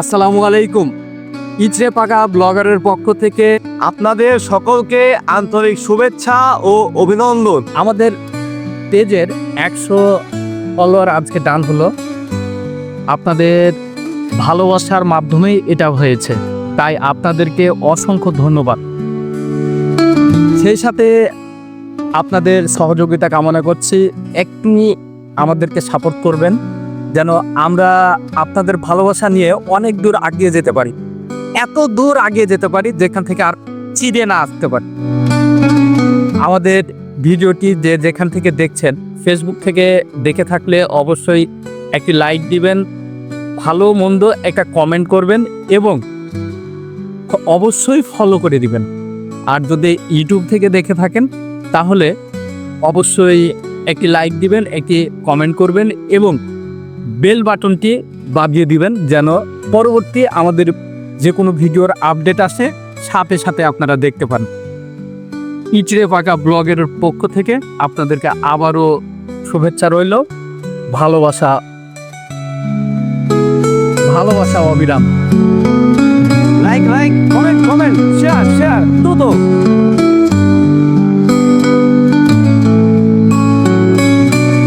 আসসালামু আলাইকুম। ইচরে পাকা ব্লগারের পক্ষ থেকে আপনাদের সকলকে আন্তরিক শুভেচ্ছা ও অভিনন্দন। আমাদের পেজের একশো ফলোয়ার আজকে ডান হলো। আপনাদের ভালোবাসার মাধ্যমেই এটা হয়েছে। তাই আপনাদেরকে অসংখ্য ধন্যবাদ। সেই সাথে আপনাদের সহযোগিতা কামনা করছি। একটু আমাদেরকে সাপোর্ট করবেন। যেন আমরা আপনাদের ভালোবাসা নিয়ে অনেক দূর আগিয়ে যেতে পারি। এত দূর আগিয়ে যেতে পারি যেখান থেকে আর চিড়ে না আসতে পারি। আমাদের ভিডিওটি যে যেখান থেকে দেখছেন ফেসবুক থেকে দেখে থাকলে অবশ্যই একটি লাইক দিবেন, ভালো মন্দ একটা কমেন্ট করবেন এবং অবশ্যই ফলো করে দিবেন। আর যদি ইউটিউব থেকে দেখে থাকেন, তাহলে অবশ্যই একটি লাইক দিবেন, একটি কমেন্ট করবেন এবং বেল বাটনটি বাজিয়ে দিবেন যেন পরবর্তী আমাদের যে কোনো ভিডিওর আপডেট আসে, সাথে সাথে আপনারা দেখতে পান। ইচড়ে পাকা ব্লগের পক্ষ থেকে আপনাদেরকে আবারও শুভেচ্ছা রইল। ভালোবাসা ভালোবাসা অবিরাম। Like like comment comment share share দ্রুত।